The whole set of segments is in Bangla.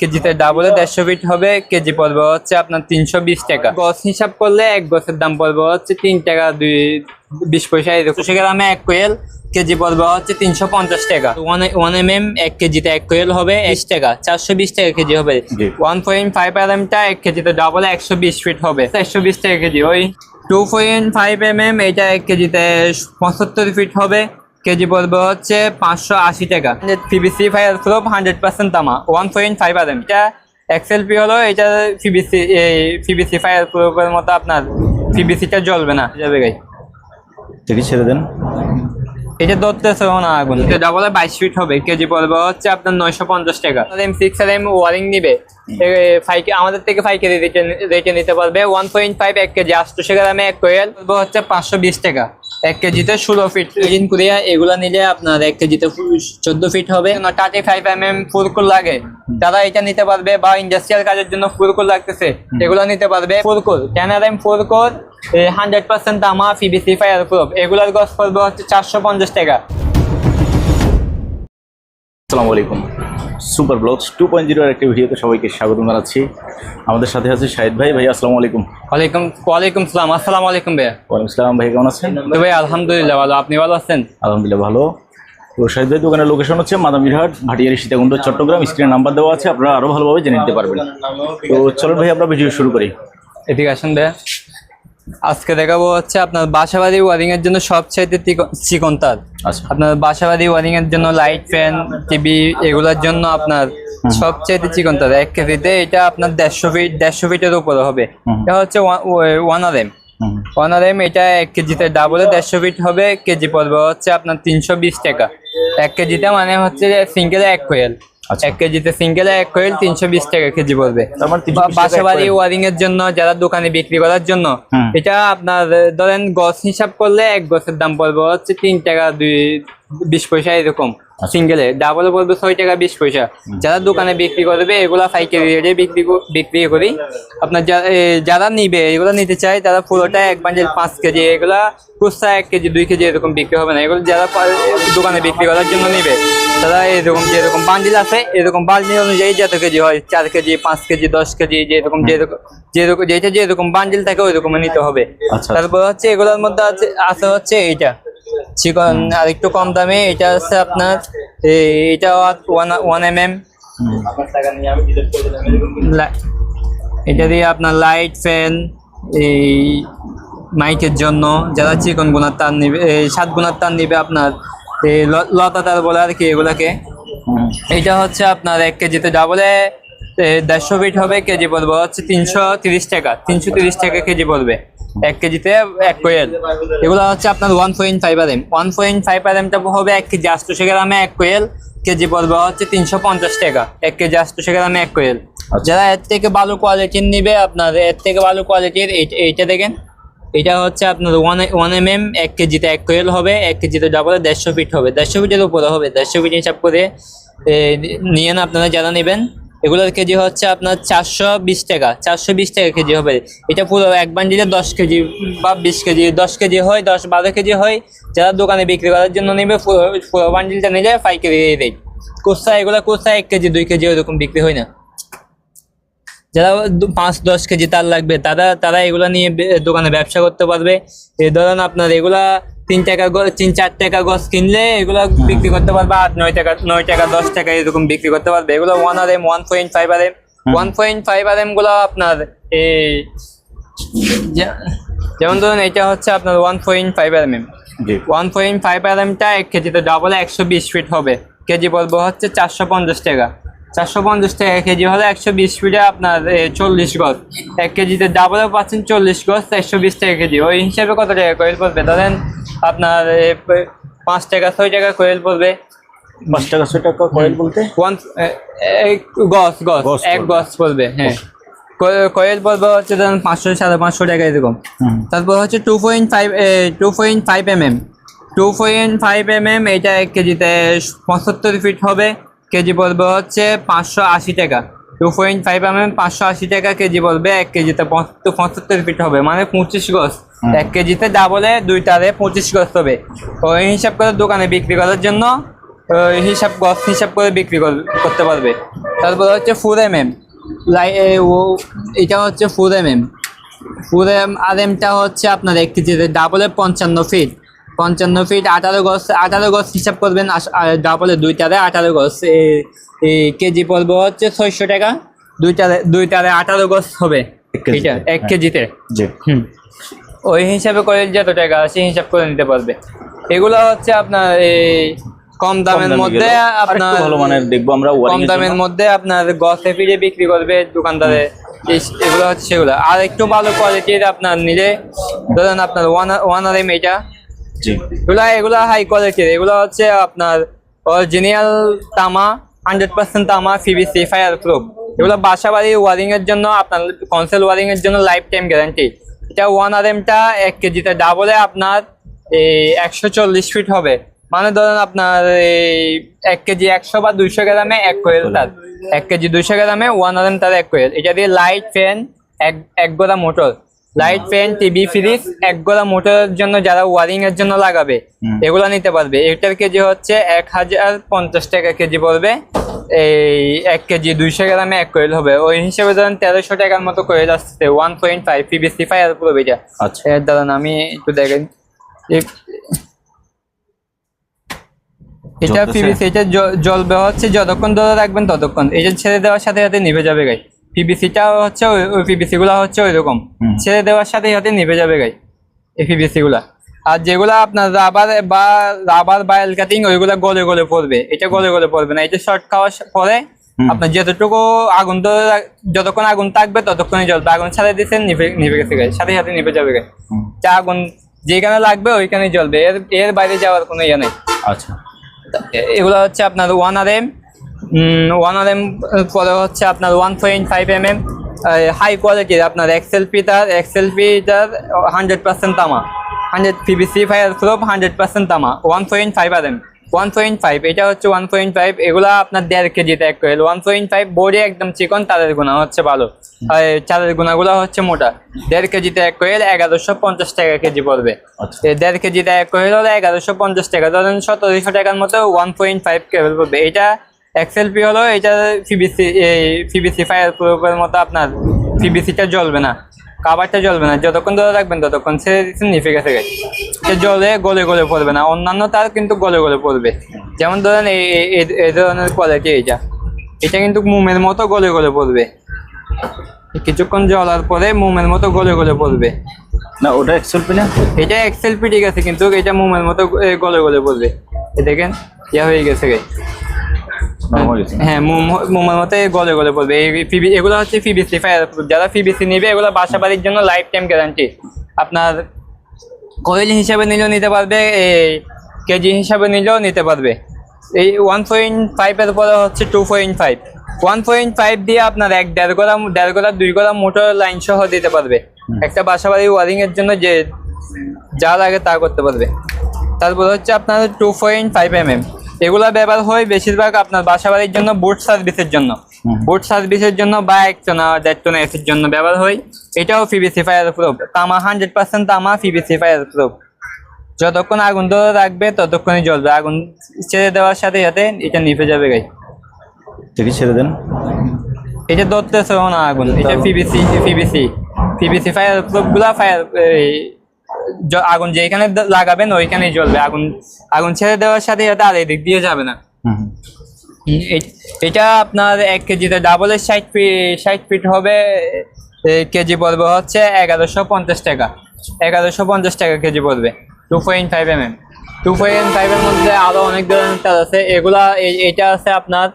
কেজিতে ডাবলে দেড়শো ফিট হবে কেজি পড়বে হচ্ছে আপনার তিনশো বিশ টাকা। গছ হিসাব করলে এক গছের দাম পড়বে হচ্ছে তিন টাকা দুই বিশ পয়সা এরকম। গ্রামে এক কোয়েল কেজি পড়বে হচ্ছে তিনশো পঞ্চাশ টাকা। ওয়ান ওয়ান এম এম এক কেজিতে এক কোয়েল হবে বিশ টাকা চারশো বিশ টাকা কেজি হবে। ওয়ান পয়েন্ট ফাইভ আর এমটা এক কেজিতে ডাবল একশো বিশ ফিট হবে। একশো বিশ টাকা কেজি ওই। Two point five M M এটা এক কেজিতে পঁচাত্তর ফিট হবে। কেজি পড়বে হচ্ছে পাঁচশো আশি টাকা। PVC fire proof hundred percent তামা one point five R M এটা এক্সেল পি হলো এটা পিবিসি এই পিবিসি ফায়ার প্রোপের মতো আপনার পিবিসিটা জ্বলবে না। যাবে গাই। ছেড়ে দেন? এটা ধরতেছে না আগুন। এটা ডাবল বাইশ ফিট হবে কেজি পড়বে হচ্ছে আপনার নয়শো পঞ্চাশ টাকা। M six R M wiring নিবে। আমাদের থেকে ফাইকেরি রেটে রেটে নিতে পারবে। ওয়ান পয়েন্ট ফাইভ এক কেজি আটশো গ্রামে এক কোয়েল। হচ্ছে পাঁচশো বিশ টাকা। এক কেজিতে ষোলো ফিট ইঞ্জিন কুরিয়া এগুলা নিলে আপনার এক কেজিতে চোদ্দ ফিট হবে। থার্টি ফাইভ এম এম ফুরকুল লাগে। তারা এটা নিতে পারবে বা ইন্ডাস্ট্রিয়াল কাজের জন্য ফুরকুল লাগতেছে এগুলো নিতে পারবে ফুরকুল টেনার এম ফুরকুল হান্ড্রেড পার্সেন্ট দামা পিবিসি ফায়ার প্রুফ এগুলার গছ পড়বে হচ্ছে চারশো পঞ্চাশ টাকা। আসসালামু আলাইকুম। সুপার ব্লগস টু পয়েন্ট জিরোর একটি ভিডিওতে সবাইকে স্বাগত জানাচ্ছি। আমাদের সাথে আছে শাহিদ ভাই। ভাই আসসালামু আলাইকুম। ওয়ালাইকুম ওয়ালাইকুম সালাম। আসসালামু আলাইকুম ভাইয়া। ওয়ালাইকুম আসসালাম ভাই কেমন আছেন? ভাই আলহামদুলিল্লাহ ভালো। আপনি ভালো আছেন? আলহামদুলিল্লাহ ভালো। তো শাহিদ ভাই দোকানের লোকেশন হচ্ছে মাদামিরহাট ভাটিয়ারি সীতাকুণ্ড চট্টগ্রাম। স্ক্রিনে নাম্বার দেওয়া আছে আপনারা আরও ভালোভাবে জেনে নিতে পারবেন। তো চলুন ভাই আমরা ভিডিও শুরু করি। এদিকে আসেন ভাইয়া। আজকে দেখাবো হচ্ছে আপনার বাসাবাড়ি ওয়ারিং এর জন্য সবচাইতে চিকন তার। আচ্ছা। আপনার বাসাবাড়ি ওয়ারিং এর জন্য লাইট ফ্যান টিভি এগুলোর জন্য আপনার সবচাইতে চিকন তার। এক কেজিতে এটা আপনার দেড়শো ফিট দেড়শো ফিটের উপরে হবে। এটা হচ্ছে one R M one R M এটা এক কেজিতে ডাবলে দেড়শো ফিট হবে কেজি পড়বে হচ্ছে আপনার তিনশো বিশ টাকা। এক কেজিতে মানে হচ্ছে সিঙ্গেলে এক কোয়েল। এক কেজিতে সিঙ্গেলে এক কোয়েল তিনশো বিশ টাকা কেজি পড়বে। বাসা 320 বা- টাকা এক বাসাবাড়ি coil। ওয়ারিং এর জন্য যারা দোকানে বিক্রি করার জন্য এটা আপনার ধরেন গছ হিসাব করলে এক গছের দাম পড়বে হচ্ছে তিন টাকা দুই বিশ পয়সা এরকম। আচ্ছা। সিঙ্গেলে ডাবল পড়বে ছয় টাকা বিশ পয়সা। যারা দোকানে বিক্রি করবে এগুলা পাইকারি রেটে বিক্রি বিক্রি করি। আপনার যারা নিবে এগুলো নিতে চায় তারা পুরোটা এক বান্ডেল পাঁচ কেজি এগুলা কুস্তা এক কেজি দুই কেজি এরকম বিক্রি হবে না। এগুলো যারা দোকানে বিক্রি করার জন্য নিবে তারা এরকম যেরকম বান্ডিল আছে এরকম বান্ডিল অনুযায়ী যত কেজি হয় চার কেজি পাঁচ কেজি দশ কেজি যেরকম যেরকম যেরকম যেটা যেরকম বান্ডিল থাকে ওই রকম নিতে হবে। আচ্ছা। তারপর হচ্ছে এগুলোর মধ্যে আছে আছে হচ্ছে এইটা। চিকন আর একটু কম দামে এটা আছে আপনার এটা ওয়ান ওয়ান এম এম। এটা দিয়ে আপনার লাইট ফ্যান এই মাইকের জন্য যারা চিকন গুণার তার নিবে এই সাত গুণার তার নিবে আপনার লতা তার বলে আর কি এগুলাকে। এটা হচ্ছে আপনার এক কেজিতে ডাবলে দেড়শো ফিট হবে কেজি পড়বে হচ্ছে তিনশো তিরিশ টাকা তিনশো তিরিশ টাকা কেজি পড়বে এক কেজিতে এক কোয়েল। এগুলো হচ্ছে আপনার one point five R M one point five R এমটা হবে এক কেজি আটশো গ্রামে এক কোয়েল। কেজি পড়বে হচ্ছে তিনশো পঞ্চাশ টাকা। এক কেজি আটশো গ্রামে এক কোয়েল। আচ্ছা। যারা এর থেকে ভালো কোয়ালিটির নিবে আপনার এর থেকে ভালো কোয়ালিটির এইটা দেখেন। এটা হচ্ছে আপনার ওয়ান ওয়ান এম এম এক কেজিতে এক কোয়েল হবে এক কেজিতে ডাবলে দেড়শো ফিট হবে। দেড়শো ফিটের উপরে হবে। দেড়শো ফিট হিসাব করে নিয়ে আপনারা যারা নেবেন। এগুলোর কেজি হচ্ছে আপনার চারশো বিশ টাকা, চারশো বিশ টাকা কেজি হবে। এটা পুরো এক বান্ডিলে দশ কেজি বা বিশ কেজি, দশ কেজি হয়, দশ বারো কেজি হয়। যারা দোকানে বিক্রি করার জন্য নেবে, পুরো বান্ডিলটা নিলে পাইকারি রেট কোস্তা এগুলো কোস্তা এক কেজি, দুই কেজি ওরকম বিক্রি হয় না। যারা পাঁচ, দশ কেজি তার লাগবে, তারা তারা এগুলো নিয়ে দোকানে ব্যবসা করতে পারবে। এই ধরেন আপনার এগুলা তিন টাকা গ- তিন চার টাকা গছ কিনলে এগুলো বিক্রি করতে পারবে আট নয় টাকা নয় টাকা দশ টাকা এরকম বিক্রি করতে পারবে। এগুলো one R M one point five R M one point five R এমগুলো আপনার এই যেমন ধরুন এটা হচ্ছে আপনার one point five R M one point five R এমটা এক কেজিতে ডাবল একশো বিশ ফিট হবে। কেজি বলব হচ্ছে চারশো পঞ্চাশ টাকা। চারশো পঞ্চাশ টাকা কেজি হলে একশো বিশ ফিটে আপনার চল্লিশ গজ। এক কেজিতে ডাবলও পাচ্ছেন চল্লিশ গজ একশো বিশ টাকা কেজি। ওই হিসাবে কত টাকা কোয়েল পড়বে? ধরেন আপনার পাঁচ টাকা ছয় টাকা কোয়েল পড়বে। পাঁচ টাকা ছয় টাকা কয়েল বলতে? গজ গজ এক। গজ পড়বে হ্যাঁ। কয়ে- কোয়েল পড়বে হচ্ছে ধরেন পাঁচশো সাড়ে পাঁচশো টাকা এরকম। তারপর হচ্ছে two point five two point five M M two point five M M এটা এক কেজিতে পঁচাত্তর ফিট হবে। কেজি পড়বে হচ্ছে পাঁচশো আশি টাকা। Two point five M M পাঁচশো আশি টাকা কেজি পড়বে এক কেজিতে পঁচাত্তর ফিট হবে মানে পঁচিশ গজ। এক কেজিতে ডাবলে দুইটারে পঁচিশ গজ হবে। ওই হিসাব করে দোকানে বিক্রি করার জন্য হিসাব গছ হিসাব করে বিক্রি কর- করতে পারবে। তারপর হচ্ছে ফোর এম এম লাই ও এটা হচ্ছে four M M four M R এমটা হচ্ছে আপনার এক কেজিতে ডাবলে পঞ্চান্ন ফিট পঞ্চান্ন ফিট আঠারো গছ আঠারো গছ হিসাব করবেন আস- দুই ডাবলে দুইটারে আঠারো এ- কেজি পড়ব হচ্ছে ছয়শো টাকা। দুই তারে দুইটারে দুইটারে আঠারো গছ হবে। এক কেজিতে, এটা এক হ্যাঁ। কেজিতে। হুম। ওই হিসাবে করে যত টাকা সেই হিসাব করে নিতে পারবে। এগুলো হচ্ছে আপনার এই কম দামের মধ্যে আপনার ভালো মানের দেখব আমরা কম দামের মধ্যে আপনার গছে ফিরে বিক্রি করবে দোকানদারে। এগুলো হচ্ছে সেগুলো। আর একটু ভালো কোয়ালিটির আপনার নিলে ধরেন আপনার ওয়ান ওয়ান আর এম এটা। এগুলো হাই কোয়ালিটির এগুলো হচ্ছে আপনার তামা হান্ড্রেড পার্সেন্ট তামা পিভিসি ফায়ার এগুলো জন্য, আপনার জন্য লাইফ টাইম গ্যারান্টি এটা ওয়ান আর এমটা এক আপনার এই একশো চল্লিশ ফিট হবে। মানে ধরেন আপনার এই এক কেজি একশো বা দুইশো গ্রামে এক কোয়েল তার। এক কেজি দুইশো গ্রামে ওয়ান আর এম তার এক কোয়েল এটা দিয়ে লাইট ফ্যান এক এক গোড়া motor light fan TV fridge এক গোড়া মোটরের জন্য যারা ওয়ারিং এর জন্য লাগাবে। এগুলো নিতে পারবে। এটার কেজি হচ্ছে এক হাজার পঞ্চাশ টাকা কেজি পড়বে। এই এক কেজি দুইশো গ্রামে এক কোয়েল হবে। ওই হিসেবে ধরেন তেরোশো টাকার মতো কোয়েল আসছে one point five PVC fire পড়বে এটা আচ্ছা। এর দাঁড়ান আমি একটু দেখেন। এটা? পিবিসি এটা জ্বলবে হচ্ছে যতক্ষণ ধরে রাখবেন ততক্ষণ। এটা ছেড়ে দেওয়ার সাথে সাথে নিভে যাবে গাই পিবিসিটা হচ্ছে ওই- ওই পিবিসি গুলা হচ্ছে ওই রকম ছেড়ে দেওয়ার সাথে সাথে নিভে যাবে গাই এই পিবিসি গুলা। আর যেগুলা আপনার রাবার বা রাবার বা এলকাটিং ওইগুলা গলে গলে পড়বে। এটা গলে গলে পড়বে না। এটা শর্ট খাওয়ার পরে আপনার যতটুকু আগুন ধরে যতক্ষণ আগুন থাকবে ততক্ষণই জ্বলবে। আগুন ছাড়ে দিচ্ছেন নিভে নিভে গেছে গাই। সাথে সাথে নিভে যাবে গাই। যা আগুন যেখানে লাগবে ওইখানে জ্বলবে। এর এর বাইরে যাওয়ার কোনো ইয়ে নেই। আচ্ছা। এগুলো হচ্ছে আপনার one R M one R M পরে হচ্ছে আপনার one point five M M high কোয়ালিটির আপনার এক্সেল পিটার এক্সেল পিটার হান্ড্রেড পার্সেন্ট তামা। Hundred PVC fireproof hundred percent তামা। One point five R M one point five এটা হচ্ছে ওয়ান পয়েন্ট ফাইভ এগুলা আপনার দেড় কেজিতে এক কোয়েল ওয়ান পয়েন্ট ফাইভ বোর্ডে একদম চিকন তারের গুণা হচ্ছে ভালো। আর চারের গুণাগুলো হচ্ছে মোটা। দেড় কেজিতে এক কোয়েল এগারোশো পঞ্চাশ টাকা কেজি পড়বে। আচ্ছা। দেড় কেজিতে এক কোয়েল হলো এগারোশো পঞ্চাশ টাকা। ধরেন সতেরোশো টাকার মতো ওয়ান পয়েন্ট ফাইভ কেবল পড়বে। এটা এক্সএলপি হলো এটা পিবিসি এই পিবিসি ফায়ার প্রুফের মতো আপনার পিবিসিটা জ্বলবে না। কাবারটা জ্বলবে না। যতক্ষণ ধরে রাখবেন ততক্ষণ সে নিফে গেছে গেছে সে জলে গলে গলে পড়বে না। অন্যান্য তার কিন্তু গলে গলে পড়বে। যেমন ধরেন এই এই- ধরনের কোয়ালিটি এটা এটা কিন্তু মোমের মতো গলে গলে পড়বে। কিছুক্ষণ জ্বলার পরে মোমের মতো গলে গলে পড়বে। না ওটা এক্সেল না এটা এক্সেল পি ঠিক আছে কিন্তু এটা মোমের মতো গলে গলে পড়বে। এ দেখেন ইয়া হয়ে গেছে গেছে হ্যাঁ মোম- মোমের মতো গলে গলে পড়বে এই এগুলো হচ্ছে পিবিসি ফায়ার। যারা পিবিসি নেবে এগুলো বাসা বাড়ির জন্য লাইফ টাইম গ্যারান্টি আপনার কয়েল হিসাবে নিলেও নিতে পারবে এই কেজি হিসাবে নিলেও নিতে পারবে। এই ওয়ান পয়েন্ট ফাইভের পরে হচ্ছে two point five one point five দিয়ে আপনার এক দেড় গোড়া দেড় গোড়া দুই গোড়া মোটর লাইন সহ দিতে পারবে। একটা বাসা বাড়ি ওয়ারিং এর জন্য যে যা লাগে তা করতে পারবে। তারপর হচ্ছে আপনার two point five M M এগুলো ব্যবহার হয় বেশিরভাগ আপনার বাসা বাড়ির জন্য বুট সার্ভিসের জন্য। বুট সার্ভিসের জন্য বা এক টনা দেড় টনা এসির জন্য ব্যবহার হয়। এটাও পিবিসি ফায়ার প্রুফ তামা হান্ড্রেড পার্সেন্ট তামা পিবিসি ফায়ার প্রুফ যতক্ষণ আগুন ধরে রাখবে ততক্ষণই জ্বলবে। আগুন ছেড়ে দেওয়ার সাথে সাথে এটা নিভে যাবে গাই দেখি ছেড়ে দেন? এটা ধরতেছে না আগুন। এটা পিবিসি পিবিসি পিবিসি ফায়ার প্রুফগুলা ফায়ার আগুন যেখানে লাগাবেন ওইখানেই জ্বলবে। আগুন আগুন ছেড়ে দেওয়ার সাথে সাথে আর এদিক দিয়ে যাবে না। এটা আপনার এক কেজিতে ডাবলের ষাট ফিট ষাট ফিট হবে কেজি পড়বে হচ্ছে এগারোশো পঞ্চাশ টাকা। এগারোশো পঞ্চাশ টাকা কেজি পড়বে two point five M M two point ফাইভের মধ্যে আরও অনেক ধরনের তার আছে। এগুলা এটা আছে আপনার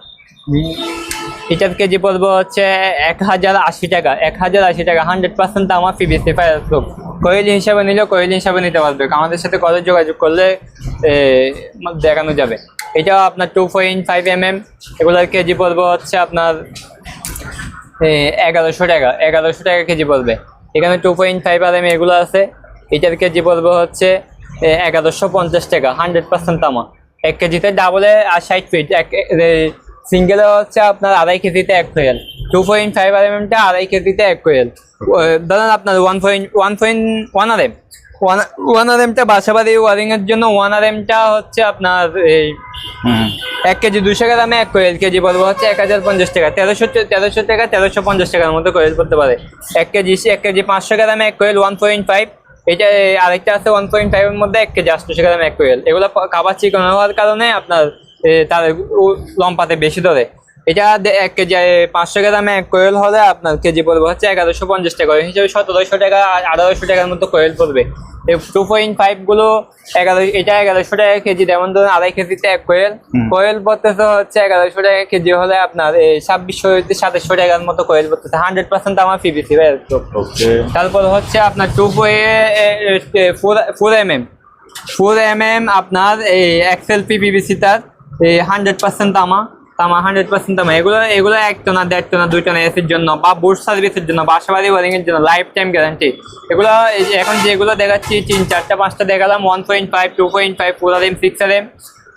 এটার কেজি পড়বে হচ্ছে এক হাজার আশি টাকা। এক হাজার আশি টাকা হান্ড্রেড পার্সেন্ট আমার পিবিসি ফায়ার প্রুফ কোয়েল হিসাবে নিলে কোয়েল হিসাবে নিতে পারবে। আমাদের সাথে কলেজ যোগাযোগ করলে দেখানো যাবে। এটাও আপনার two point five M M এগুলোর কেজি পড়বে হচ্ছে আপনার এগারোশো টাকা। এগারোশো টাকা কেজি পড়বে। এখানে two point five R M এগুলো আছে। এটার কেজি পড়বে হচ্ছে এগারোশো পঞ্চাশ টাকা হান্ড্রেড পার্সেন্ট তামা এক কেজিতে ডাবলে আর ষাট ফিট এক সিঙ্গেলে হচ্ছে আপনার আড়াই কেজিতে এক coil two point five R এমটা আড়াই কেজিতে এক কোয়েল ধরেন আপনার one point one point one R M one one R এমটা বাসাবাড়ি ওয়ারিং এর জন্য ওয়ান আর এমটা হচ্ছে আপনার এই এক কেজি দুশো গ্রামে এক কোয়েল কেজি পড়বে হচ্ছে এক হাজার পঞ্চাশ টাকা। তেরোশো তেরোশো টাকা তেরোশো পঞ্চাশ টাকার মতো কোয়েল পড়তে পারে। এক কেজি এক কেজি পাঁচশো গ্রামে এক কোয়েল ওয়ান পয়েন্ট ফাইভ এটা আরেকটা আছে ওয়ান পয়েন্ট ফাইভের মধ্যে এক কেজি আটশো গ্রামে এক কোয়েল এগুলো খাবার চিকন হওয়ার কারণে আপনার এ, তার লম্পাতে বেশি ধরে। এটা এক কেজি পাঁচশো গ্রামে এক কোয়েল হলে আপনার কেজি পড়বে হচ্ছে এগারোশো পঞ্চাশ টাকা। ওই হিসেবে সতেরোশো টাকা আর আঠারোশো টাকার মতো কোয়েল পড়বে। টু পয়েন্ট ফাইভগুলো এগারো এটা এগারোশো টাকা কেজি। যেমন ধরুন আড়াই কেজিতে এক কোয়েল। কোয়েল পড়তেছে হচ্ছে এগারোশো টাকা কেজি হলে আপনার এই ছাব্বিশশো সাতাশশো টাকার মতো কোয়েল পড়তেছে। হান্ড্রেড পার্সেন্ট আমার পিবিসি ভাই তারপর হচ্ছে আপনার two four four M M four M M আপনার এই এক্সেল পি পিবিসি তার এই হান্ড্রেড পার্সেন্ট তামা তামা হান্ড্রেড পার্সেন্ট তামা, এগুলো এগুলো এক টনা, দেড় টনা, দুই টনা এসির জন্য বা বুট সার্ভিসের জন্য বাসাবাড়ি ওয়ারিং এর জন্য লাইফ টাইম গ্যারান্টি এগুলো এখন যেগুলো দেখাচ্ছি, তিন চারটা, পাঁচটা দেখালাম one point five two point five four R M six R M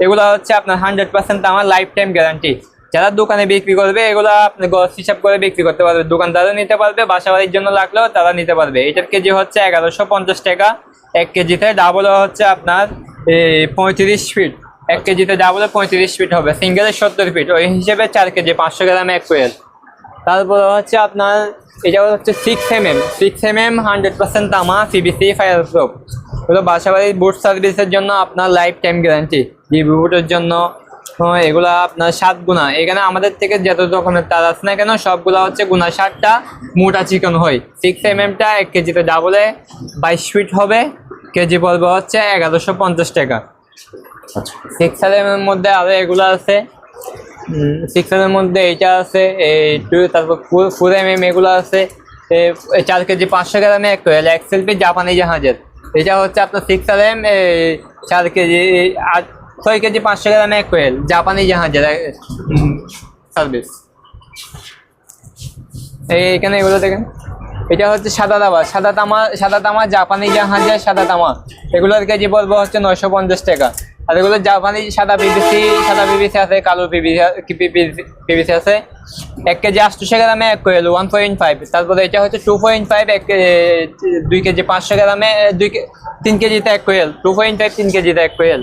এগুলো হচ্ছে আপনার হান্ড্রেড পার্সেন্ট আমার লাইফ টাইম গ্যারান্টি যারা দোকানে বিক্রি করবে, এগুলো আপনি গছ হিসাব করে বিক্রি করতে পারবে। দোকানদারও নিতে পারবে বাসা বাড়ির জন্য লাগলেও তারা নিতে পারবে। এটার কেজি হচ্ছে এগারোশো পঞ্চাশ টাকা, এক কেজিতে ডাবল হচ্ছে আপনার পঁয়ত্রিশ ফিট এক কেজিতে ডাবলে পঁয়ত্রিশ ফিট হবে। সিঙ্গেলের সত্তর ফিট ওই হিসেবে চার কেজি, পাঁচশো গ্রাম এক কোয়েল তারপরে হচ্ছে আপনার, এটা হচ্ছে six M M six M M hundred percent তামা সিবিসি ফায়ার প্রুফ এগুলো বাসাবাড়ির বুট সার্ভিসের জন্য আপনার লাইফ টাইম গ্যারান্টি যে বুটের জন্য এগুলো আপনার সাত গুণা। এখানে আমাদের থেকে যত রকমের তার আছে না কেন, সবগুলো হচ্ছে গুণা সাতটা মোটা চিকন হয়। সিক্স এম এমটা এক কেজিতে ডাবলে বাইশ ফিট হবে। কেজি পড়বে হচ্ছে এগারোশো পঞ্চাশ টাকা। সিক্স এর মধ্যে আরও এগুলো আছে। সিক্স এর মধ্যে এইটা আছে, এই টু তারপর ফোর এম এম এগুলো আছে। চার কেজি পাঁচশো গ্রামে এক কোয়েল এক্সেল পি জাপানি জাহাজের। এটা হচ্ছে আপনার সিক্স আর এম চার কেজি আর ছয় কেজি পাঁচশো গ্রামে এক কোয়েল জাপানি জাহাজের সার্ভিস এই এখানে এগুলো দেখেন। এটা হচ্ছে সাদা তামা সাদা তামা সাদা তামা জাপানি জাহাজের সাদা তামা। এগুলোর কেজি বলব হচ্ছে নয়শো পঞ্চাশ টাকা। আর এগুলো জাপানি সাদা পিবিসি সাদা পিবিসি আছে কালো পিবিসি আছে। এক কেজি আটশো গ্রামে এক কোয়েল ওয়ান পয়েন্ট ফাইভ তারপরে এটা হচ্ছে টু পয়েন্ট ফাইভ এক কে- দুই কেজি পাঁচশো গ্রামে দুই কে- তিন কেজিতে এক কোয়েল টু পয়েন্ট ফাইভ তিন কেজিতে এক কোয়েল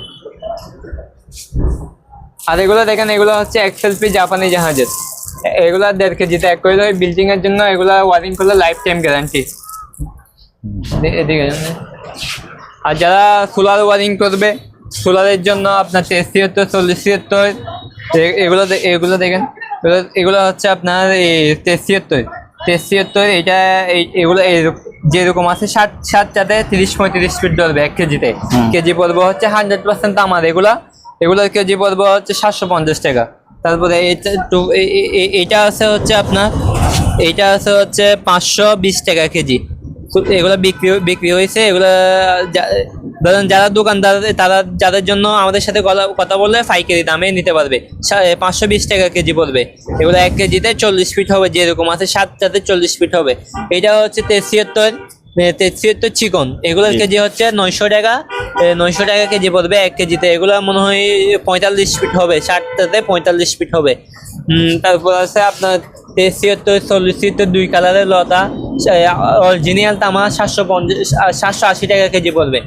আর এগুলো দেখেন এগুলো হচ্ছে এক্সএলপি জাপানি জাহাজের। এগুলো দেড় কেজিতে এক করে বিল্ডিং এর জন্য এগুলো ওয়ারিং করলে লাইফ টাইম গ্যারান্টি এদিকে আর যারা সোলার ওয়ারিং করবে সোলারের জন্য আপনার তেইশ ছিয়াত্তর চল্লিশ ছিয়াত্তর এগুলো এগুলো দেখেন এগুলো- হচ্ছে আপনার এই তেইশ ছিয়াত্তর তেইশ ছিয়াত্তর এটা এগুলো যেরকম আছে ষাট ষাট চাতে তিরিশ পঁয়ত্রিশ ফিট ধরবে এক কেজিতে। কেজি পড়বে হচ্ছে হান্ড্রেড পার্সেন্ট আমার এগুলো এগুলোর কেজি পড়বে হচ্ছে সাতশো পঞ্চাশ টাকা। তারপরে এইটা টু- এ- এ- এ- এইটা আছে হচ্ছে আপনার এইটা আছে হচ্ছে পাঁচশো বিশ টাকা কেজি। এগুলো বিক্রি বিক্রি হয়েছে এগুলো যা- ধরেন যারা দোকানদার তারা যাদের জন্য আমাদের সাথে কথা- বললে পাইকারি দামে নিতে পারবে। পাঁচশো বিশ টাকা কেজি পড়বে এগুলো এক কেজিতে চল্লিশ ফিট হবে যেরকম আছে সাতটাতে চল্লিশ ফিট হবে। এটা হচ্ছে তেছিয়াত্তর তেছিয়াত্তর চিকন। এগুলোর কেজি হচ্ছে নয়শো টাকা নয়শো টাকা কেজি পড়বে এক কেজিতে। এগুলো মনে হয় পঁয়তাল্লিশ ফিট হবে ষাটটাতে পঁয়তাল্লিশ ফিট হবে। তারপর আছে আপনার তেছিয়াত্তর চল্লিশ ছিয়াত্তর দুই কালারের লতা। অরিজিনাল তামা সাতশো পঞ্চাশ সাতশো আশি টাকা কেজি পড়বে।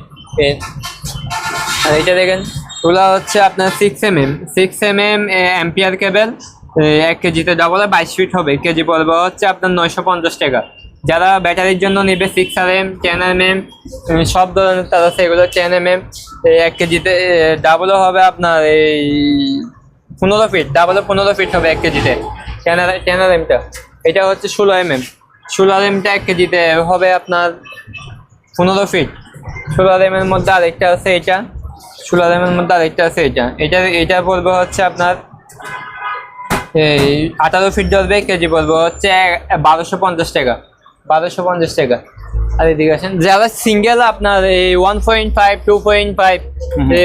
আর এটা দেখেন, ওগুলো হচ্ছে আপনার six M M six M M ampere cable এক কেজিতে ডাবল বাইশ ফিট হবে। কেজি পড়বে হচ্ছে আপনার নয়শো পঞ্চাশ টাকা। যারা ব্যাটারির জন্য নেবে six R M ten M M সব ধরনের তারা সেগুলো টেন এম এম এক কেজিতে ডাবলও হবে আপনার এই পনেরো ফিট ডাবলও পনেরো ফিট হবে এক কেজিতে। টেন আর এমটা এটা হচ্ছে ষোলো এম এম ষোলো এমটা এক কেজিতে হবে আপনার পনেরো ফিট ষোলো এমের মধ্যে আরেকটা আছে এটা। ষোলো এর মধ্যে আরেকটা আছে এটা। এটা এটা বলব হচ্ছে আপনার, এই আঠারো ফিট ধরবে, এক কেজি বলব হচ্ছে বারোশো পঞ্চাশ টাকা। বারোশো পঞ্চাশ টাকা। আর এদিকে আসেন যারা সিঙ্গেল আপনার এই one point five two point five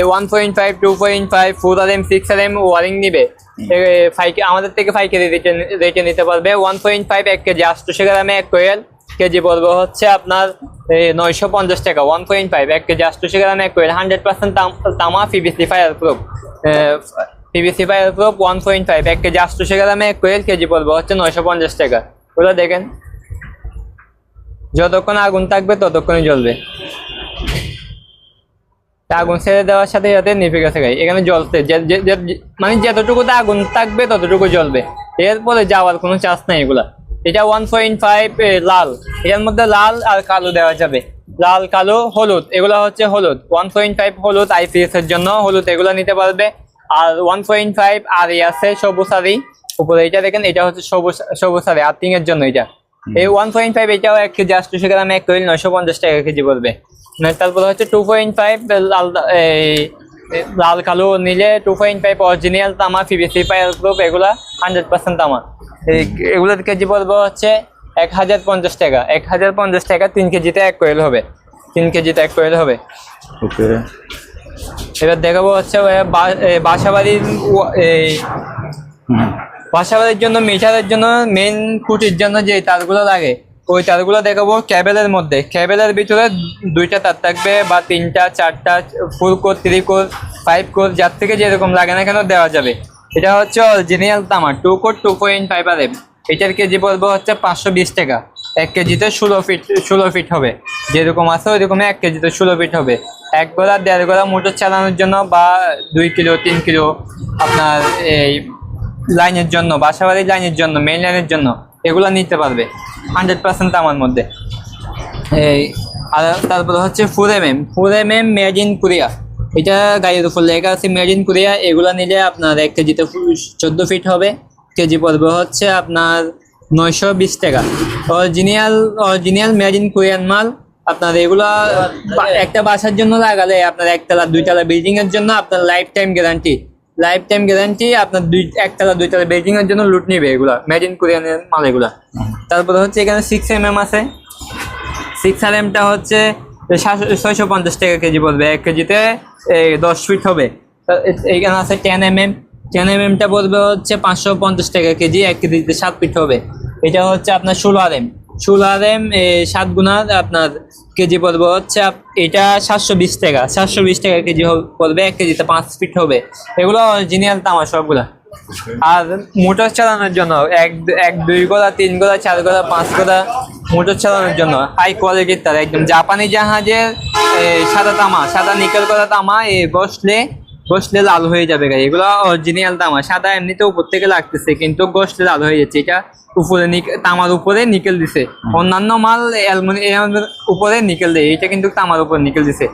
one point five two point five four R M six R M wiring নিবে আমাদের থেকে পাইকারি রেটে রেটে নিতে পারবে। ওয়ান পয়েন্ট ফাইভ এক কেজি আটশো গ্রামে এক কোয়েল। কেজি পড়বে হচ্ছে আপনার নয়শো পঞ্চাশ টাকা। ওয়ান পয়েন্ট ফাইভ এক কেজি আটশো গ্রামে এক কোয়েল। হান্ড্রেড পার্সেন্ট তামা PVC fireproof PVC fireproof one point five এক কেজি আটশো গ্রামে এক কোয়েল। কেজি পড়বে হচ্ছে নয়শো পঞ্চাশ টাকা। ওগুলো দেখেন। যতক্ষণ আগুন থাকবে, ততক্ষণই জ্বলবে। আগুন ছেড়ে দেওয়ার সাথে সাথে নিভে গেছে গাই। এখানে জ্বলতে মানে যতটুকুতে আগুন থাকবে, ততটুকু জ্বলবে। এরপরে যাওয়ার কোনো চান্স নাই এগুলা। এটা ওয়ান পয়েন্ট ফাইভ লাল। এটার মধ্যে লাল আর কালো দেওয়া যাবে। লাল, কালো, হলুদ। এগুলা হচ্ছে হলুদ। ওয়ান পয়েন্ট ফাইভ হলুদ আইপিএস এর জন্য হলুদ এগুলা নিতে পারবে। আর ওয়ান পয়েন্ট ফাইভ আর আছে, সবুজ আরি উপরে এটা দেখেন, এটা হচ্ছে সবুজ সবুজ আরি আর্থিং এর জন্য এটা। এই ওয়ান পয়েন্ট ফাইভ এটাও এক কেজি আটশো গ্রাম এক কেজি নয়শো পঞ্চাশ টাকা কেজি পড়বে। মানে তারপরে হচ্ছে টু পয়েন্ট ফাইভ এই লাল কালো নিলে টু পয়েন্ট ফাইভ অরিজিনাল তামা পিভিসি পায়ার গ্রুপ এগুলা হান্ড্রেড পার্সেন্ট তামা। এই এগুলোর কেজি পড়বে হচ্ছে এক হাজার পঞ্চাশ টাকা। এক হাজার পঞ্চাশ টাকা তিন কেজিতে এক কোয়েল হবে। তিন কেজিতে এক কোয়েল হবে। ওকে। এবার দেখাবো হচ্ছে বাসাবাড়ির এই বাসাবাড়ির জন্য মিটারের জন্য মেন খুঁটির জন্য যে তারগুলো লাগে, ওই তারগুলো দেখাবো ক্যাবেলের মধ্যে। ক্যাবেলের ভিতরে দুইটা তার থাকবে বা তিনটা, চারটা ফুল core three core five core যার থেকে যেরকম লাগে না কেন দেওয়া যাবে। এটা হচ্ছে অরিজিনাল তামা two core two point five R M. এটার কেজি পড়বে হচ্ছে পাঁচশো বিশ টাকা। এক কেজিতে ষোলো ফিট ষোলো ফিট হবে। যেরকম আছে ওইরকমই এক কেজিতে ষোলো ফিট হবে। এক গোলা, দেড় গোলা মোটর চালানোর জন্য বা দুই কিলো, তিন কিলো আপনার এই লাইনের জন্য বাসাবাড়ির লাইনের জন্য মেইন লাইনের জন্য এগুলো নিতে পারবে। হান্ড্রেড পার্সেন্ট আমার মধ্যে। এই, আর তারপরে হচ্ছে four M M four M M made in Korea এটা গাড়ির উপর লেখা আছে মেড ইন কোরিয়া এগুলো নিলে আপনার এক কেজিতে চোদ্দ ফিট হবে। কেজি পড়বে হচ্ছে আপনার নয়শো বিশ টাকা। Original original made in Korean মাল। আপনার এগুলা একটা বাসার জন্য লাগালে আপনার একতলা দুইতলা বিল্ডিং এর জন্য আপনার life time guarantee life time guarantee আপনার দুই একতলা দুইতলা বিল্ডিং এর জন্য লুট নিবে এগুলা মেড ইন কোরিয়ানের মাল এগুলা। তারপরে হচ্ছে এখানে সিক্স এম এম আছে। সিক্স আর এমটা হচ্ছে ছয়শো পঞ্চাশ টাকা কেজি পড়বে। এক কেজিতে দশ ফিট হবে। তা, এ- এইখানে আছে ten M M ten M এমটা পড়বে হচ্ছে পাঁচশো পঞ্চাশ টাকা কেজি, এক কেজিতে সাত ফিট হবে। এটা হচ্ছে আপনার ষোলো আর এম ষোলো আর এম সাত গুণা আপনার কেজি পড়বে হচ্ছে এটা সাতশো বিশ টাকা। সাতশো বিশ টাকা কেজি পড়বে, এক কেজিতে পাঁচ ফিট হবে। এগুলো অরিজিনাল তামা সবগুলো। আর মোটর চালানোর জন্য, এক এক দুই গোলা, তিন গোলা, চার গোলা, পাঁচ গোলা মোটর চালানোর জন্য হাই কোয়ালিটির তার। একদম জাপানি জাহাজের সাদা তামা, সাদা নিকেল করা তামা, এ, বসলে বসলে লাল হয়ে যাবে গাড়ি এগুলো অরিজিনাল তামা সাদা এমনিতে উপর থেকে লাগতেছে, কিন্তু বসলে লাল হয়ে যাচ্ছে। এটা উপরে তামার উপরে নিকেল দিছে। অন্যান্য মাল উপরে নিকেল দেয়। এটা কিন্তু তামার উপর নিকেল দিছে।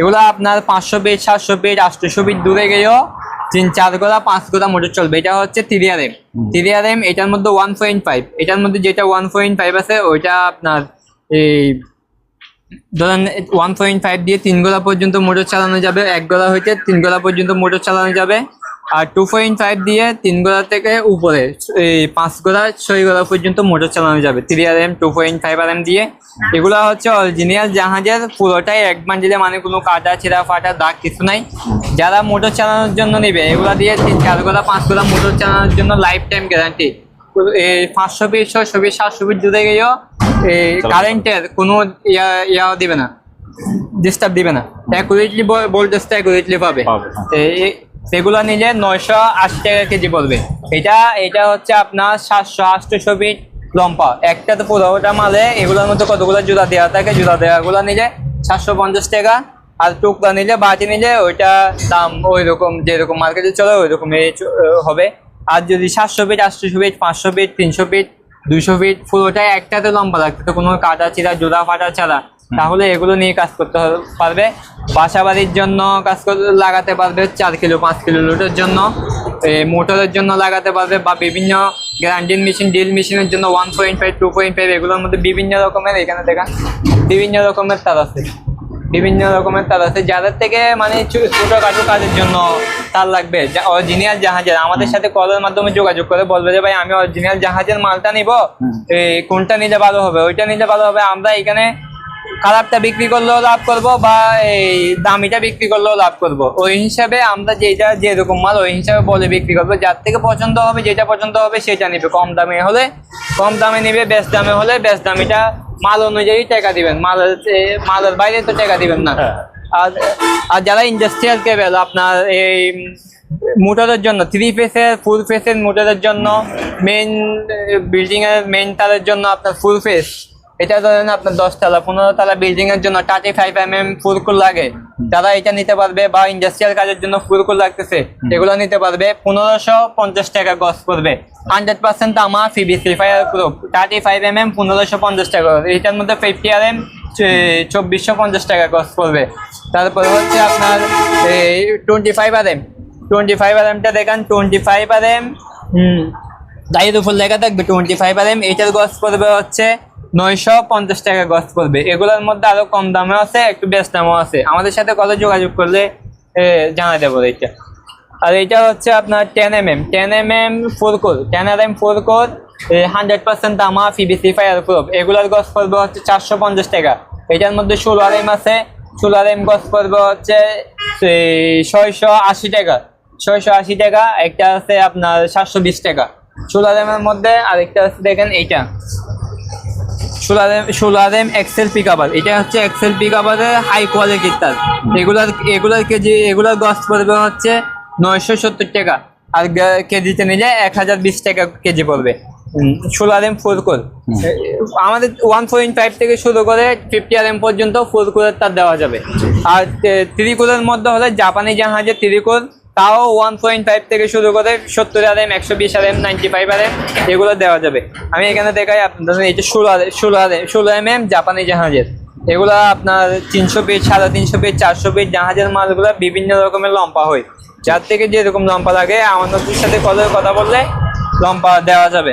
এগুলো আপনার পাঁচশো পেজ, সাতশো পেজ আটশোশো পেজ দূরে গেলেও তিন, চার গোড়া পাঁচ গোলা মোটর চলবে। এটা হচ্ছে তিরিয়ার এম তিরিয়ার এম এটার মধ্যে ওয়ান পয়েন্ট ফাইভ এটার মধ্যে যেটা ওয়ান পয়েন্ট ফাইভ আছে, ওইটা আপনার এই ধরেন ওয়ান পয়েন্ট ফাইভ দিয়ে তিন গোলা পর্যন্ত মোটর চালানো যাবে, এক গোলা হইতে তিন গোলা পর্যন্ত মোটর চালানো যাবে, আর টু পয়েন্ট ফাইভ দিয়ে তিন গোলা থেকে উপরে, এই পাঁচ গোলা, ছয় গোলা পর্যন্ত মোটর চালানো যাবে three R M two point five R M দিয়ে। এগুলো হচ্ছে অরিজিনাল জাহাজের, পুরোটাই এক বান্ডিলে মানে কোনো কাটা, ছেঁড়া, ফাটা, দাগ কিছু নাই। যারা মোটর চালানোর জন্য নেবে, এগুলা দিয়ে তিন, চার গোলা, পাঁচ গোলা মোটর চালানোর জন্য লাইফ টাইম গ্যারান্টি পাঁচশো পিস ছয়শো পিস সাতশো পিস জুড়ে গেলেও এই কারেন্টের কোনো ইয়া ইয়া দিবে না ডিস্টার্ব দিবে না। অ্যাকুরেটলি ভোল্টেজটা অ্যাকুরেটলি পাবে। সেগুলো নিলে নয়শো আশি টাকা কেজি পড়বে। এটা এটা হচ্ছে আপনার সাতশো আটশোশো ফিট লম্বা একটা তো পুরোটা মালে এগুলোর মধ্যে কতগুলো জুতা দেওয়া থাকে জুতা দেওয়াগুলো নিলে সাতশো পঞ্চাশ টাকা। আর টুকরা নিলে বাটি নিলে ওইটা দাম ওই রকম যেরকম মার্কেটে চলে ওই রকম হবে। আর যদি সাতশো ফিট আটশোশো ফিট পাঁচশো ফিট তিনশো ফিট দুইশো ফিট পুরোটাই একটাতে লম্বা লাগবে তো কোনো কাটা চিরা জোড়া ফাটা ছাড়া। তাহলে এগুলো নিয়ে কাজ করতে পারবে? বাসাবাড়ির জন্য কাজ করতে লাগাতে পারবে চার কিলো পাঁচ কিলো লোডের জন্য। মোটরের জন্য লাগাতে পারবে বা বিভিন্ন গ্রাইন্ডিং মেশিন ড্রিল মেশিনের জন্য one point five two point five এগুলোর মধ্যে বিভিন্ন রকমের এখানে দেখা বিভিন্ন রকমের তার আছে। বিভিন্ন রকমের তার আছে যাদের থেকে মানে ছোটখাটো কাজের জন্য তার লাগবে। অরিজিনাল জাহাজের আমাদের সাথে কলের মাধ্যমে যোগাযোগ করে বলবে যে ভাই আমি অরিজিনাল জাহাজের মালটা নিবো কোনটা নিলে ভালো হবে ওইটা নিলে ভালো হবে। আমরা এখানে খারাপটা বিক্রি করলেও লাভ করব বা এই দামিটা বিক্রি করলেও লাভ করব। ওই হিসাবে আমরা যেটা যেরকম মাল ওই হিসাবে বলে বিক্রি করব। যার থেকে পছন্দ হবে যেটা পছন্দ হবে সেটা নিবে। কম দামে হলে কম দামে নিবে বেশ দামে হলে বেশ দামিটা মাল অনুযায়ী টাকা দিবেন। মালের মালের বাইরে তো টাকা দিবেন না। হ্যাঁ। আর আর যারা ইন্ডাস্ট্রিয়াল কেবল আপনার এই মোটরের জন্য থ্রি ফেসের ফুল ফেসের মোটরের জন্য মেন বিল্ডিংয়ের মেন তারের জন্য আপনার ফুল ফেস এটা ধরেন আপনার দশতলা পনেরো তলা বিল্ডিং এর জন্য থার্টি ফাইভ এম এম ফুলকুল লাগে। তারা এটা নিতে পারবে বা ইন্ডাস্ট্রিয়াল কাজের জন্য ফুলকুল লাগতেছে এগুলো নিতে পারবে। পনেরোশো পঞ্চাশ টাকা গস পড়বে। হান্ড্রেড পার্সেন্ট আমার PVC fireproof thirty five M M পনেরোশো পঞ্চাশ টাকা। এটার মধ্যে ফিফটি আর এম চব্বিশশো পঞ্চাশ টাকা গস পড়বে। তারপরে হচ্ছে আপনার এই twenty five R M twenty five R এমটা দেখান টোয়েন্টি ফাইভ আর এম হুম গাড়ির উপর লেখা থাকবে টোয়েন্টি ফাইভ আর এম এটার গজ পড়বে হচ্ছে নয়শো পঞ্চাশ টাকা গজ পড়বে। এগুলোর মধ্যে আরও কম দামে আছে, একটু বেশ দামও আছে। আমাদের সাথে কত যোগাযোগ করলে জানা দেবো এটা আর এটা হচ্ছে আপনার ten M M ten M M four core ten R M four core hundred percent দামা ফিবিসি ফায়ার প্রুফ এগুলোর গজ পড়বে হচ্ছে চারশো পঞ্চাশ টাকা। এটার মধ্যে ষোলো আর এম আছে। ষোলো আর এম গজ পড়বে হচ্ছে ছয়শো আশি টাকা। ছয়শো আশি টাকা, একটা আছে আপনার সাতশো বিশ টাকা। ষোলো আর এম এর মধ্যে আরেকটা আছে দেখেন এইটা। ষোলো আর এম ষোলো আর এম এক্সেল পিক আবার এটা হচ্ছে এক্সেল পিক আবারের হাই কোয়ালিটির তার। এগুলার এগুলার কেজি এগুলার পড়বে হচ্ছে নয়শো সত্তর টাকা। আর কেজিতে নিলে এক হাজার বিশ টাকা কেজি পড়বে। ষোলো আর এম ফোর কোর আমাদের ওয়ান পয়েন্ট ফাইভ থেকে শুরু করে ফিফটি আর এম পর্যন্ত ফোর কোরের তার দেওয়া যাবে। আর থ্রি কোরের মধ্যে হলে জাপানি জাহাজের থ্রি কোর তাও ওয়ান পয়েন্ট ফাইভ থেকে শুরু করে সত্তর আর এম একশো বিশ R M ninety five R M এগুলো দেওয়া যাবে। আমি এখানে দেখাই আপনাদের এই যে ষোলো আর ষোলো আর ষোলো এম এম জাপানি জাহাজের। এগুলো আপনার তিনশো পিস সাড়ে তিনশো পিস চারশো পিস জাহাজের মালগুলো বিভিন্ন রকমের লম্পা হয়। যার থেকে যেরকম লম্পা লাগে, আমাদের সাথে কত কথা বললে লম্পা দেওয়া যাবে।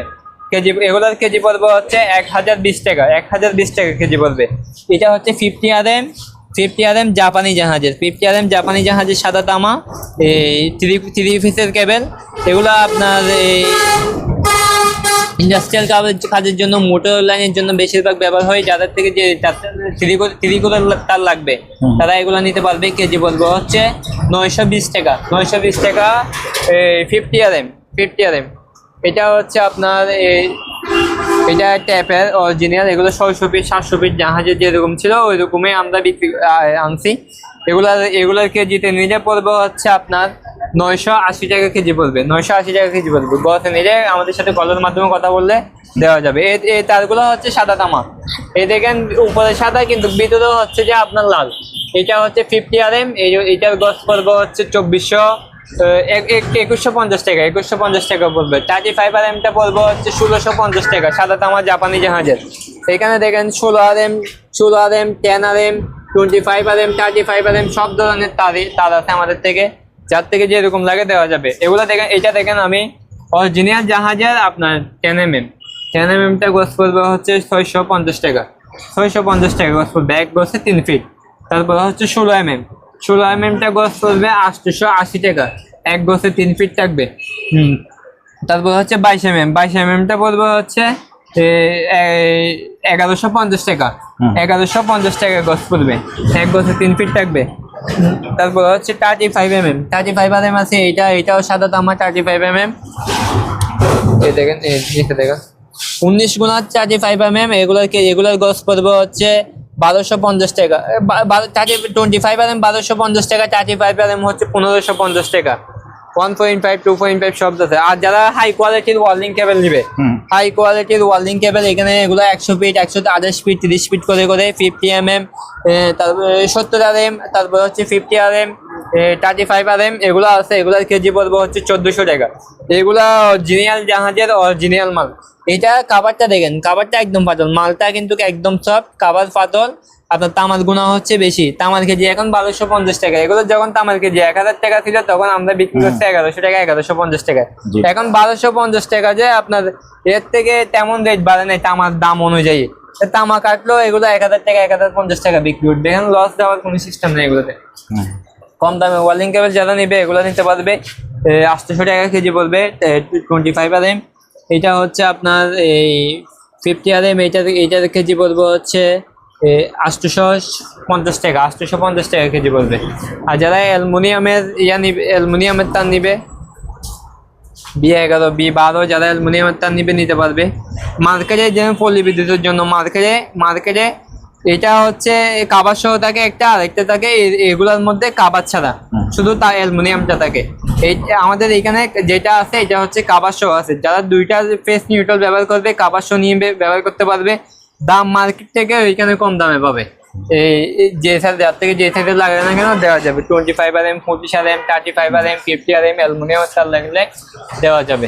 কেজি, এগুলোর কেজি পড়বে হচ্ছে এক হাজার বিশ টাকা, এক হাজার বিশ টাকা কেজি পড়বে। এটা হচ্ছে fifty R M fifty R M জাপানি জাহাজের ফিফটি আর এম জাপানি জাহাজের সাদা তামা এই থ্রি থ্রি পিসের কেবেল এগুলো আপনার এই ইন্ডাস্ট্রিয়াল কাজের জন্য মোটর লাইনের জন্য বেশিরভাগ ব্যবহার হয় যাদের থেকে যে থ্রি করে তার লাগবে। তারা এগুলো নিতে পারবে কেজি বলব হচ্ছে নয়শো বিশ টাকা নয়শো বিশ টাকা fifty R M fifty R M এটা হচ্ছে আপনার এই এটা ট্যাপের অরিজিনাল এগুলো ছয়শো পিস সাতশো পিস জাহাজের যেরকম ছিল ওই রকমই আমরা বিক্রি আনছি। এগুলার এগুলার কেজিতে নিলে পড়বে হচ্ছে আপনার নয়শো আশি টাকা কেজি পড়বে, নয়শো আশি টাকা কেজি পড়বে। গতে নিলে আমাদের সাথে কলের মাধ্যমে কথা বললে দেওয়া যাবে। এই তারগুলো হচ্ছে সাদা তামা। এই দেখেন, উপরে সাদা, কিন্তু ভিতরে হচ্ছে যে আপনার লাল। এটা হচ্ছে ফিফটি আর এম এইটার গছ পড়বে হচ্ছে চব্বিশশো একুশশো পঞ্চাশ টাকা, একুশশো পঞ্চাশ টাকা পড়বে থার্টি ফাইভ আর এমটা পড়বে হচ্ছে ষোলোশো পঞ্চাশ টাকা, সাদা তামা জাপানি জাহাজের। এখানে দেখেন ষোলো আর এম ষোলো R M ten R M twenty five R M thirty five R M সব ধরনের তারই, তার আছে আমাদের থেকে। যার থেকে যেরকম লাগে দেওয়া যাবে। এগুলো দেখেন, এটা দেখেন আমি অরিজিনাল জাহাজের আপনার ten M M ten M এমটা গোস পড়বে হচ্ছে ছয়শো পঞ্চাশ টাকা। ছয়শো পঞ্চাশ টাকা গোস এক গোসে তিন ফিট তারপর হচ্ছে ষোলো এম এম ষোলো এম এমটা গোস পড়বে আটশোশো আশি টাকা। এক গোসে তিন ফিট থাকবে। হুম। তারপর হচ্ছে বাইশ এম এম বাইশ এম এমটা পড়বে হচ্ছে এগারোশো পঞ্চাশ টাকা। এগারোশো পঞ্চাশ টাকা গছ পড়বে। এক গছে তিন ফিট থাকবে। তারপর হচ্ছে thirty five M M thirty five R M আছে এটা এটাও সাদা তামা থার্টি ফাইভ এম এম এই দেখেন দেখেন। উনিশ গুণা থার্টি ফাইভ এম এম এগুলোর এগুলোর গছ পড়বে হচ্ছে বারোশো পঞ্চাশ টাকা thirty twenty five R M বারোশো পঞ্চাশ টাকা থার্টি ফাইভ আর এম হচ্ছে পনেরোশো পঞ্চাশ টাকা। One point five two point five সব আছে। আর যারা হাই কোয়ালিটির ওয়ার্লিং কেবল নিবে হাই কোয়ালিটির ওয়ার্লিং কেবল এখানে এগুলো একশো ফিট একশো আঠাশ ফিট তিরিশ ফিট করে করে ফিফটি এম এম তারপরে সত্তর আর এম তারপরে হচ্ছে fifty R M thirty five R M এগুলো আছে এগুলোর কেজি পড়বে হচ্ছে চোদ্দোশো টাকা। এগুলা অরিজিনাল জাহাজের অরিজিনাল মাল। এটা কাবারটা দেখেন কাবারটা একদম পাতল মালটা কিন্তু একদম সফট কাবার পাতল আপনার তামার গুণা হচ্ছে বেশি। তামার কেজি এখন বারোশো পঞ্চাশ টাকা। এগুলো যখন তামার কেজি এক হাজার টাকা ছিল তখন আমরা বিক্রি করছি এগারোশো টাকা এগারোশো পঞ্চাশ টাকা। এখন বারোশো পঞ্চাশ টাকা যে আপনার এর থেকে তেমন রেট বাড়ে নাই তামার দাম অনুযায়ী। তামা কাটলো এগুলো এক হাজার টাকা এক হাজার পঞ্চাশ টাকা বিক্রি উঠবে। এখন লস দেওয়ার কোনো সিস্টেম নেই এগুলোতে। কম দামে ওয়ালিং কেবল যারা নিবে এগুলো নিতে পারবে। আটশোশো টাকা কেজি পড়বে টোয়েন্টি ফাইভ আর এম এটা হচ্ছে আপনার এই ফিফটি আর এম এইটা এইটার কেজি পড়বে হচ্ছে আটশোশো পঞ্চাশ টাকা আটশোশো পঞ্চাশ টাকা কেজি পড়বে আর যারা অ্যালুমিনিয়ামের ইয়া নিবে অ্যালুমিনিয়ামের তার নিবে বি এগারো বি বারো যারা অ্যালুমিনিয়ামের তার নিবে নিতে পারবে। মার্কেটে যেমন পল্লী বিদ্যুতের জন্য মার্কেটে মার্কেটে এটা হচ্ছে কাবার সহ থাকে একটা আরেকটা থাকে এগুলোর মধ্যে কাবার ছাড়া। শুধু তা অ্যালুমিনিয়ামটা থাকে। এই আমাদের এখানে যেটা আছে এটা হচ্ছে কাবার সহ আছে। যারা দুইটা ফেস নিউট্রাল ব্যবহার করবে কাবার সহ নিয়ে ব্যবহার করতে পারবে। দাম মার্কেট থেকে ওইখানে কম দামে পাবে। এই যে সাইড যার থেকে যে সাইডে লাগে না কেন দেওয়া যাবে। টোয়েন্টি ফাইভ আর এম পঁচিশ R M thirty five R M fifty R M aluminium তার লাগলে দেওয়া যাবে।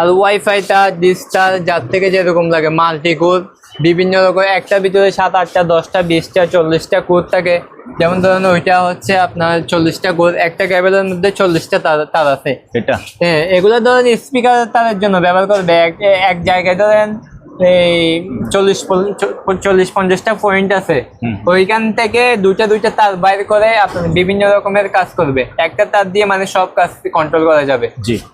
আর ওয়াইফাইটা ডিসটা যার থেকে যেরকম লাগে মাল্টি কোড বিভিন্ন রকম একটা ভিতরে সাত আটটা দশটা বিশটা চল্লিশটা কোর থাকে। যেমন ধরুন ওইটা হচ্ছে আপনার চল্লিশটা কোর একটা কেবলের মধ্যে চল্লিশটা তার তার আছে। এটা। হ্যাঁ এগুলো ধরেন স্পিকার তারের জন্য ব্যবহার করবে। এক এক জায়গায় ধরেন এই চল্লিশ চল্লিশ পঞ্চাশটা পয়েন্ট আছে। ওইখান থেকে দুইটা দুইটা তার বাইর করে আপনার বিভিন্ন রকমের কাজ করবে। একটা তার দিয়ে মানে সব কাজ কন্ট্রোল করা যাবে।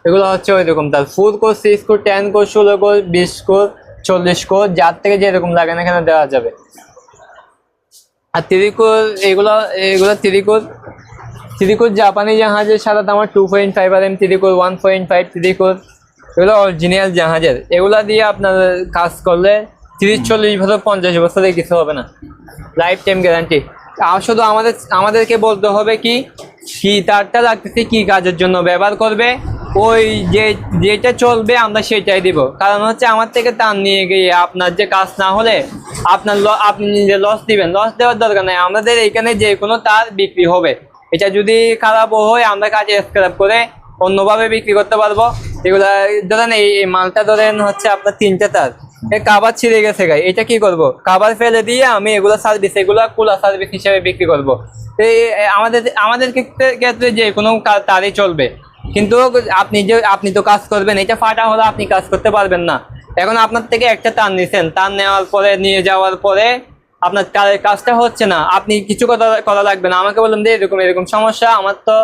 এগুলো হচ্ছে ওই রকম তার four core six core ten core ষোলো কোর বিশ কোর চল্লিশ কোর যার থেকে যেরকম লাগে না এখানে দেওয়া যাবে। আর ত্রিকোর এগুলো এগুলো ত্রিকোর ত্রিকোর জাপানি জাহাজের সাথে আমার two point five R M ত্রিকোর one point five ত্রিকোর এগুলো অরিজিনাল জাহাজের। এগুলো দিয়ে আপনার কাজ করলে তিরিশ, চল্লিশ বছর, পঞ্চাশ বছরে কিছু হবে না। লাইফ টাইম গ্যারান্টি আর শুধু আমাদের, আমাদেরকে বলতে হবে কি কি তারটা লাগতেছে কি কাজের জন্য ব্যবহার করবে, ওই যে, যেটা চলবে আমরা সেটাই দিব। কারণ হচ্ছে আমার থেকে তার নিয়ে গিয়ে আপনার যে কাজ না হলে আপনার আপনি নিজে লস দিবেন। লস দেওয়ার দরকার নেই। আমাদের এখানে যে কোনো তার বিক্রি হবে। এটা যদি খারাপও হয়, আমরা কাজে স্ক্র্যাপ করে অন্যভাবে বিক্রি করতে পারব। এগুলা, ধরেন এই মালটা ধরেন হচ্ছে আপনার তিনটে তার। এই কাবার ছিঁড়ে গেছে গাই এটা কি করব? কাবার ফেলে দিয়ে আমি এগুলো সার্ভিস এগুলো কুলা সার্ভিস হিসেবে বিক্রি করব। এই আমাদের আমাদের ক্ষেত্রে যে কোনো তারই চলবে। কিন্তু আপনি যে, আপনি তো কাজ করবেন, এটা ফাটা হলে আপনি কাজ করতে পারবেন না। এখন আপনার থেকে একটা তার নিছেন, তার নেওয়ার পরে, নিয়ে যাওয়ার পরে আপনার কাজটা হচ্ছে না। আপনি কিছু কথা করা লাগবে না। আমাকে বললেন যে এরকম এরকম সমস্যা, আমার তো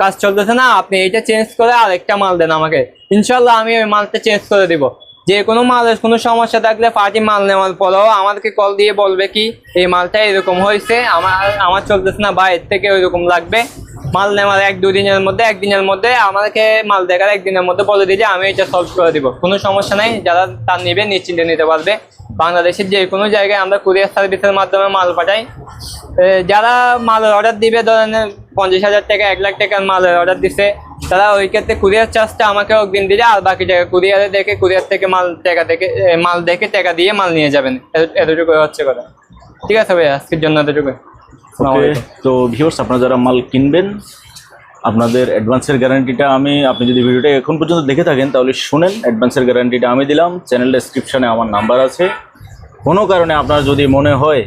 কাজ চলতেছে না, আপনি এটা চেঞ্জ করে আরেকটা মাল দেন আমাকে। ইনশাল্লাহ আমি ওই মালটা চেঞ্জ করে দিব। যে কোনো মালের কোনো সমস্যা থাকলে পার্টি মাল নেওয়ার পরেও আমাদেরকে কল দিয়ে বলবে কি, এই মালটা এরকম হয়েছে, আমার আমার চলতেছে না, বা এর থেকে ওইরকম লাগবে। মাল নেওয়ার এক দুদিনের মধ্যে একদিনের মধ্যে আমাদেরকে মাল দেখার একদিনের মধ্যে বলে দিয়ে আমি এটা সলভ করে দিব। কোনো সমস্যা নাই, যারা তার নেবে, নিশ্চিন্তে নিতে পারবে। বাংলাদেশের যে কোনো জায়গায় আমরা কুরিয়ার সার্ভিসের মাধ্যমে মাল পাঠাই। যারা মালের অর্ডার দিবে ধরেন পঞ্চাশ হাজার টাকা এক লাখ টাকার মালের অর্ডার দিছে তারা ওই ক্ষেত্রে কুরিয়ার চার্জটা আমাকে অগ্রিম দিলে আর বাকি টাকা কুরিয়ারে দেখে কুরিয়ার থেকে মাল টাকা দেখে মাল দেখে টাকা দিয়ে মাল নিয়ে যাবেন। এত- এতটুকু হচ্ছে কথা। ঠিক আছে ভাই আজকের জন্য এতটুকু। তো ভিউয়ার্স আপনারা যারা মাল কিনবেন আপনাদের অ্যাডভান্সের গ্যারান্টিটা আমি, আপনি যদি ভিডিওটা এখন পর্যন্ত দেখে থাকেন, তাহলে শুনেন অ্যাডভান্সের গ্যারান্টিটা আমি দিলাম। চ্যানেল ডেসক্রিপশনে আমার নাম্বার আছে। কোনো কারণে আপনার যদি মনে হয়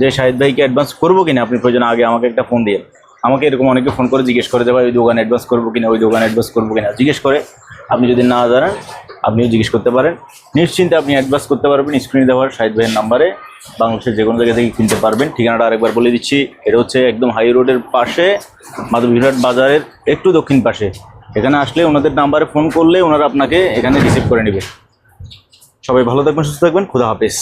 যে শাহিদ ভাইকে অ্যাডভান্স করব কিনা, আপনি প্রয়োজন আগে আমাকে একটা ফোন দিয়ে। আমাকে এরকম অনেকে ফোন করে, জিজ্ঞেস করে দেবে ওই দোকানে অ্যাডভান্স করব কিনা, ওই দোকানে অ্যাডভান্স করব কিনা? জিজ্ঞেস করে। আপনি যদি না জানেন, আপনিও জিজ্ঞেস করতে পারেন। নিশ্চিন্তে আপনি অ্যাডভান্স করতে পারবেন স্ক্রিনে দেওয়ার শাহিদ ভাইয়ের নাম্বারে বাংলাদেশের যে কোনো জায়গা থেকে কিনতে পারবেন। ঠিকানাটা আরেকবার বলে দিচ্ছি। এটা হচ্ছে একদম হাই রোডের পাশে মাধবীরহাট বাজারের একটু দক্ষিণ পাশে। এখানে আসলে ওনাদের নাম্বারে ফোন করলে ওনারা আপনাকে এখানে রিসিভ করে নেবে। সবাই ভালো থাকবেন, সুস্থ থাকবেন। খুদা হাফেজ।